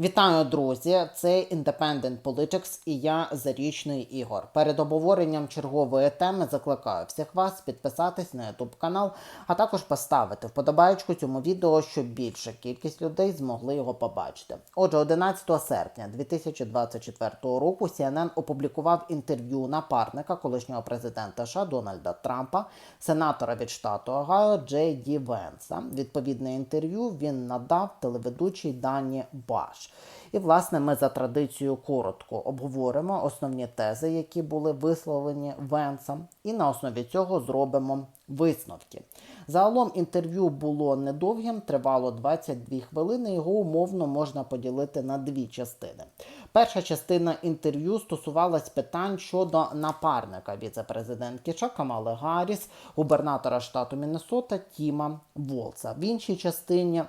Вітаю, друзі! Це Independent Politics і я Зарічний Ігор. Перед обговоренням чергової теми закликаю всіх вас підписатись на YouTube канал, а також поставити вподобайку цьому відео, щоб більша кількість людей змогли його побачити. Отже, 11 серпня 2024 року CNN опублікував інтерв'ю напарника колишнього президента США Дональда Трампа, сенатора від штату Огайо Джей Ді Венса. Відповідне інтерв'ю він надав телеведучий Дані Баш. І, власне, ми за традицією коротко обговоримо основні тези, які були висловлені Венсом, і на основі цього зробимо висновки. Загалом інтерв'ю було недовгим, тривало 22 хвилини. Його умовно можна поділити на дві частини. Перша частина інтерв'ю стосувалась питань щодо напарника віце-президентки Камали Гарріс, губернатора штату Міннесота Тіма Волца. В іншій частині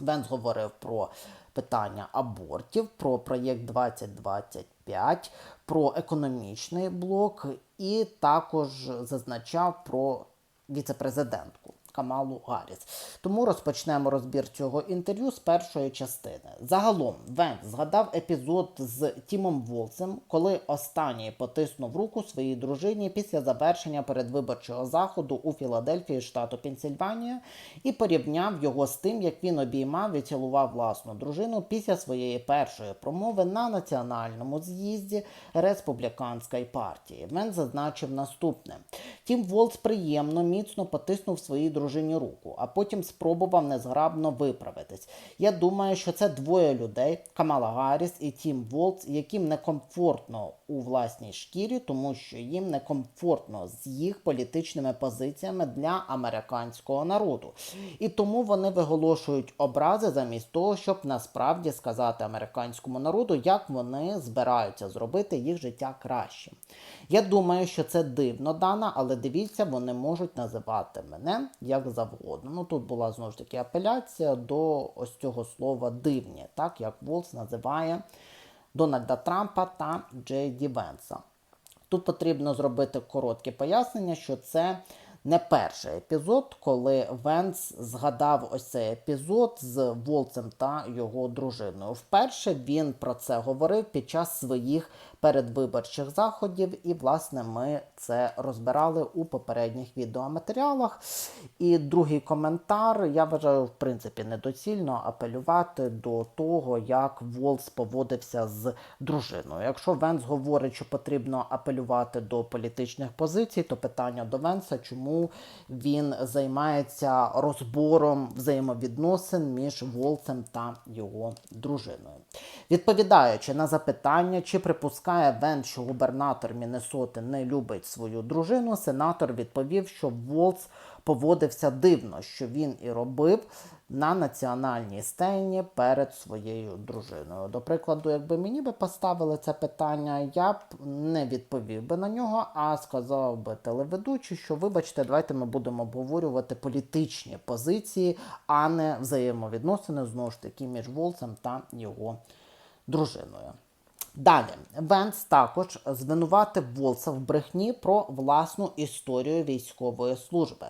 Венс говорив про питання абортів, про проєкт 2025, про економічний блок і також зазначав про віцепрезидентку. Камалу Гарріс. Тому розпочнемо розбір цього інтерв'ю з першої частини. Загалом Венс згадав епізод з Тімом Волцем, коли останній потиснув руку своїй дружині після завершення передвиборчого заходу у Філадельфії, штату Пенсільванія, і порівняв його з тим, як він обіймав і цілував власну дружину після своєї першої промови на національному з'їзді республіканської партії. Венс зазначив наступне: Тім Волц приємно, міцно потиснув своїй дружині руку, а потім спробував незграбно виправитись. Я думаю, що це двоє людей Камала Гарріс і Тім Волц, яким некомфортно у власній шкірі, тому що їм некомфортно з їх політичними позиціями для американського народу. І тому вони виголошують образи замість того, щоб насправді сказати американському народу, як вони збираються зробити їх життя кращим. Я думаю, що це дивно дана, але дивіться, вони можуть називати мене як завгодно. Ну тут була знову ж таки апеляція до ось цього слова дивні, так як Волс називає Дональда Трампа та Джей Ді Венса. Тут потрібно зробити коротке пояснення, що це не перший епізод, коли Венс згадав ось цей епізод з Волцем та його дружиною. Вперше він про це говорив під час своїх передвиборчих заходів, і, власне, ми це розбирали у попередніх відеоматеріалах. І другий коментар, я вважаю, в принципі, недоцільно апелювати до того, як Волц поводився з дружиною. Якщо Венс говорить, що потрібно апелювати до політичних позицій, то питання до Венса, чому він займається розбором взаємовідносин між Волцем та його дружиною. Відповідаючи на запитання, чи припускає Венс, що губернатор Міннесоти не любить свою дружину, сенатор відповів, що Волц поводився дивно, що він і робив на національній сцені перед своєю дружиною. До прикладу, якби мені би поставили це питання, я б не відповів би на нього, а сказав би телеведучий, що вибачте, давайте ми будемо обговорювати політичні позиції, а не взаємовідносини знову ж таки між Волцем та його дружиною. Далі Венс також звинуватив Волса в брехні про власну історію військової служби.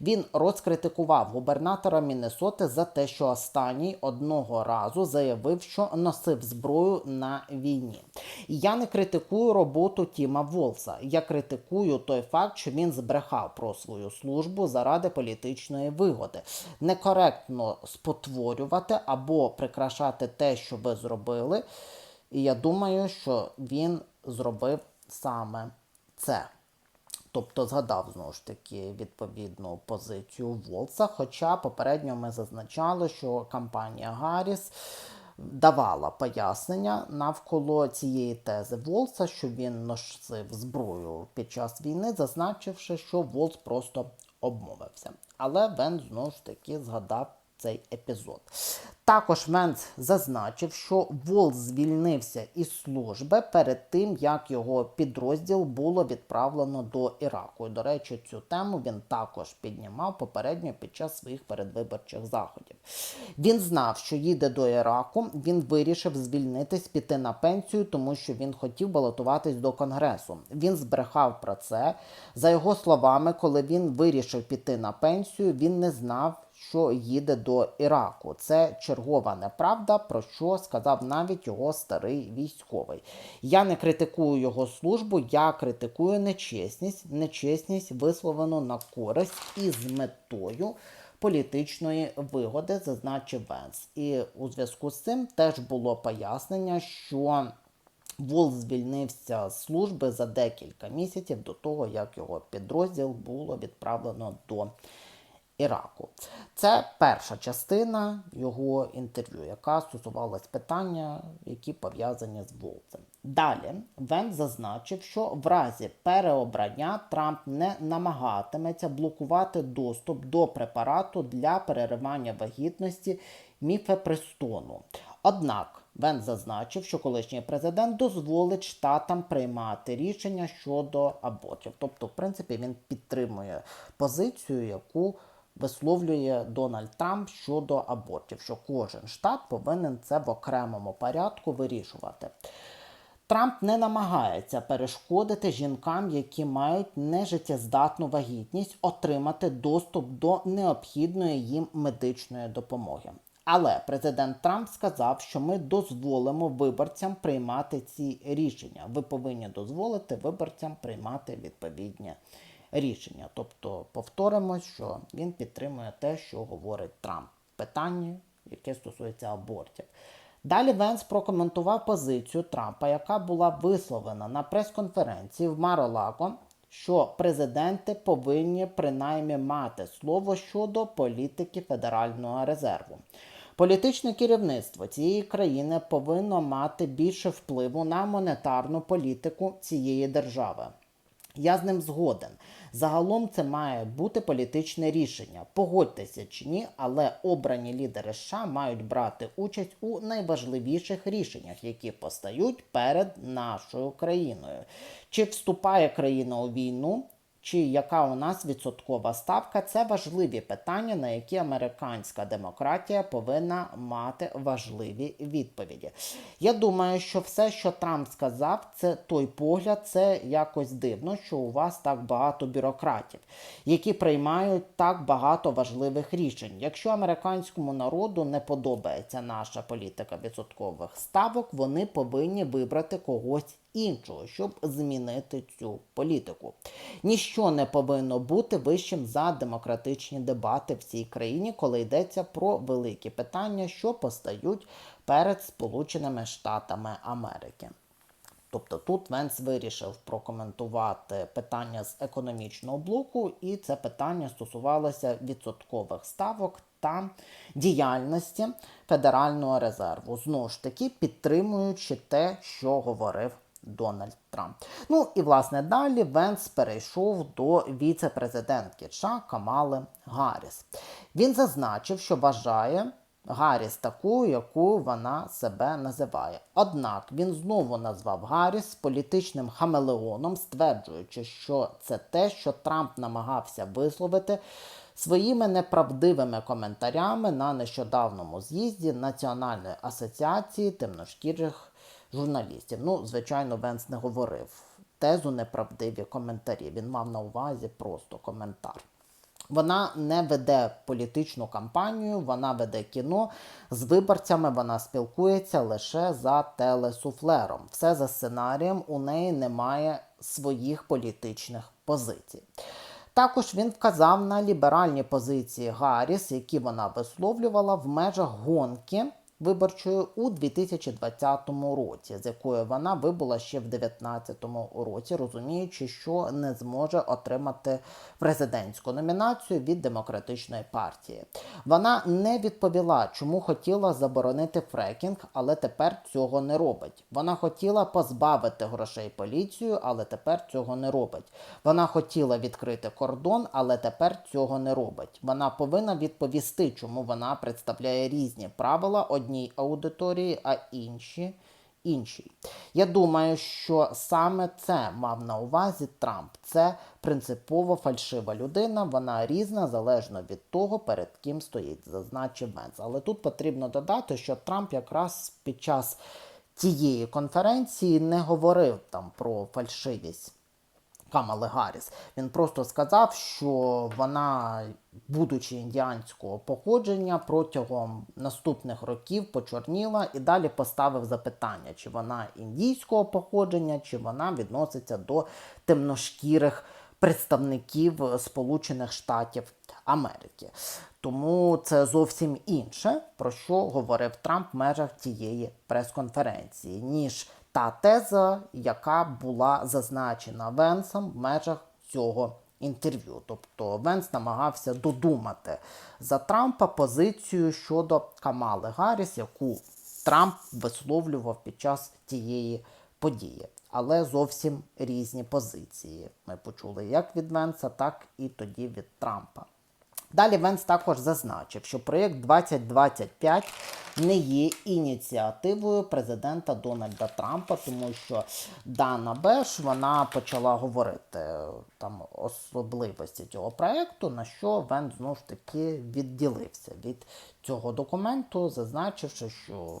Він розкритикував губернатора Міннесоти за те, що останній одного разу заявив, що носив зброю на війні. Я не критикую роботу Тіма Волса. Я критикую той факт, що він збрехав про свою службу заради політичної вигоди. Некоректно спотворювати або прикрашати те, що ви зробили. І я думаю, що він зробив саме це. Тобто згадав знову ж таки відповідну позицію Волца. Хоча попередньо ми зазначали, що компанія Гарріс давала пояснення навколо цієї тези Волца, що він носив зброю під час війни, зазначивши, що Волц просто обмовився. Але Вен знову ж таки згадав цей епізод. Також Венс зазначив, що Волс звільнився із служби перед тим, як його підрозділ було відправлено до Іраку. І, до речі, цю тему він також піднімав попередньо під час своїх передвиборчих заходів. Він знав, що їде до Іраку. Він вирішив звільнитись, піти на пенсію, тому що він хотів балотуватись до конгресу. Він збрехав про це. За його словами, коли він вирішив піти на пенсію, він не знав що їде до Іраку. Це чергова неправда, про що сказав навіть його старий військовий. Я не критикую його службу, я критикую нечесність, нечесність висловлену на користь і з метою політичної вигоди, зазначив Венс. І у зв'язку з цим теж було пояснення, що Вол звільнився з служби за декілька місяців до того, як його підрозділ було відправлено до Іраку. Це перша частина його інтерв'ю, яка стосувалась питання, які пов'язані з Волцем. Далі Вен зазначив, що в разі переобрання Трамп не намагатиметься блокувати доступ до препарату для переривання вагітності міфепристону. Однак Вен зазначив, що колишній президент дозволить штатам приймати рішення щодо абортів. Тобто, в принципі, він підтримує позицію, яку висловлює Дональд Трамп щодо абортів, що кожен штат повинен це в окремому порядку вирішувати. Трамп не намагається перешкодити жінкам, які мають нежиттєздатну вагітність, отримати доступ до необхідної їм медичної допомоги. Але президент Трамп сказав, що ми дозволимо виборцям приймати ці рішення. Ви повинні дозволити виборцям приймати відповідні рішення. Тобто, повторимо, що він підтримує те, що говорить Трамп. Питання, яке стосується абортів. Далі Венс прокоментував позицію Трампа, яка була висловлена на прес-конференції в Маролаго, що президенти повинні принаймні мати слово щодо політики Федерального резерву. Політичне керівництво цієї країни повинно мати більше впливу на монетарну політику цієї держави. Я з ним згоден. Загалом це має бути політичне рішення. Погодьтеся чи ні, але обрані лідери США мають брати участь у найважливіших рішеннях, які постають перед нашою країною. Чи вступає країна у війну? Чи яка у нас відсоткова ставка? Це важливі питання, на які американська демократія повинна мати важливі відповіді. Я думаю, що все, що Трамп сказав, це той погляд, це якось дивно, що у вас так багато бюрократів, які приймають так багато важливих рішень. Якщо американському народу не подобається наша політика відсоткових ставок, вони повинні вибрати когось іншого, щоб змінити цю політику. Ніщо не повинно бути вищим за демократичні дебати в цій країні, коли йдеться про великі питання, що постають перед Сполученими Штатами Америки. Тобто тут Венс вирішив прокоментувати питання з економічного блоку, і це питання стосувалося відсоткових ставок та діяльності Федерального резерву. Знову ж таки, підтримуючи те, що говорив Дональд Трамп. Ну і власне далі Венс перейшов до віце-президентки США Камали Гарріс. Він зазначив, що вважає. Гарріс такою, яку вона себе називає. Однак він знову назвав Гарріс політичним хамелеоном, стверджуючи, що це те, що Трамп намагався висловити своїми неправдивими коментарями на нещодавному з'їзді Національної асоціації темношкірих журналістів. Ну, звичайно, Венс не говорив тезу неправдиві коментарі. Він мав на увазі просто коментар. Вона не веде політичну кампанію, вона веде кіно з виборцями. Вона спілкується лише за телесуфлером. Все за сценарієм, у неї немає своїх політичних позицій. Також він вказав на ліберальні позиції Гарріс, які вона висловлювала в межах гонки виборчої у 2020 році, з якою вона вибула ще в 2019 році, розуміючи, що не зможе отримати президентську номінацію від демократичної партії. Вона не відповіла, чому хотіла заборонити фрекінг, але тепер цього не робить. Вона хотіла позбавити грошей поліцію, але тепер цього не робить. Вона хотіла відкрити кордон, але тепер цього не робить. Вона повинна відповісти, чому вона представляє різні правила одній аудиторії, а інші іншій. Я думаю, що саме це мав на увазі Трамп. Це принципово фальшива людина, вона різна залежно від того, перед ким стоїть, зазначив Венс. Але тут потрібно додати, що Трамп якраз під час тієї конференції не говорив там про фальшивість Камали Гарріс. Він просто сказав, що вона, будучи індіанського походження, протягом наступних років почорніла і далі поставив запитання, чи вона індійського походження, чи вона відноситься до темношкірих представників Сполучених Штатів Америки. Тому це зовсім інше, про що говорив Трамп в межах тієї прес-конференції, ніж та теза, яка була зазначена Венсом в межах цього інтерв'ю. Тобто Венс намагався додумати за Трампа позицію щодо Камали Гарріс, яку Трамп висловлював під час тієї події. Але зовсім різні позиції. Ми почули як від Венса, так і тоді від Трампа. Далі Венс також зазначив, що проєкт 2025 не є ініціативою президента Дональда Трампа, тому що Дана Беш вона почала говорити е, там особливості цього проєкту, на що Венс знову ж таки відділився від цього документу, зазначивши, що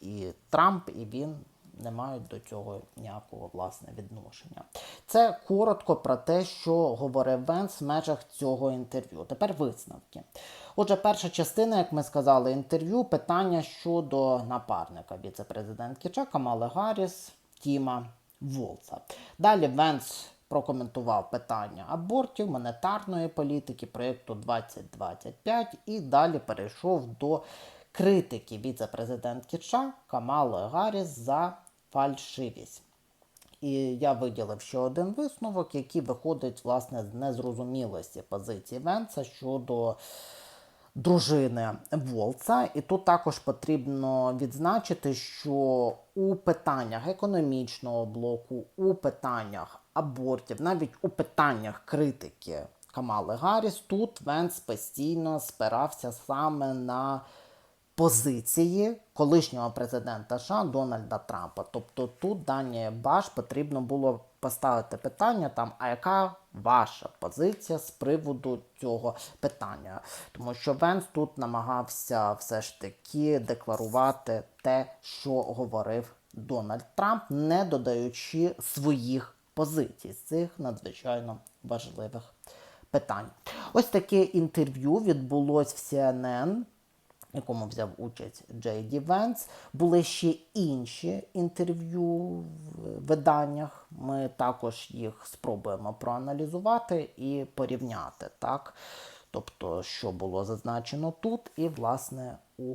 і Трамп, і він не мають до цього ніякого власне відношення. Це коротко про те, що говорив Венс в межах цього інтерв'ю. Тепер висновки. Отже, перша частина, як ми сказали, інтерв'ю питання щодо напарника віце-президентки Ча Камали Гарріс Тіма Волца. Далі Венс прокоментував питання абортів, монетарної політики, проєкту 2025 і далі перейшов до критики віце-президентки США Камали Гарріс за фальшивість. І я виділив ще один висновок, який виходить власне з незрозумілості позиції Венца щодо дружини Волца. І тут також потрібно відзначити, що у питаннях економічного блоку, у питаннях абортів, навіть у питаннях критики Камали Гарріс, тут Венц постійно спирався саме на позиції колишнього президента США Дональда Трампа. Тобто тут Дані Баш потрібно було поставити питання там, а яка ваша позиція з приводу цього питання? Тому що Венс тут намагався все ж таки декларувати те, що говорив Дональд Трамп, не додаючи своїх позицій з цих надзвичайно важливих питань. Ось таке інтерв'ю відбулось в CNN якому взяв участь Джей Ді Венс. Були ще інші інтерв'ю в виданнях. Ми також їх спробуємо проаналізувати і порівняти, так? Тобто, що було зазначено тут, і, власне, у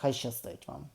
Хай щастить вам!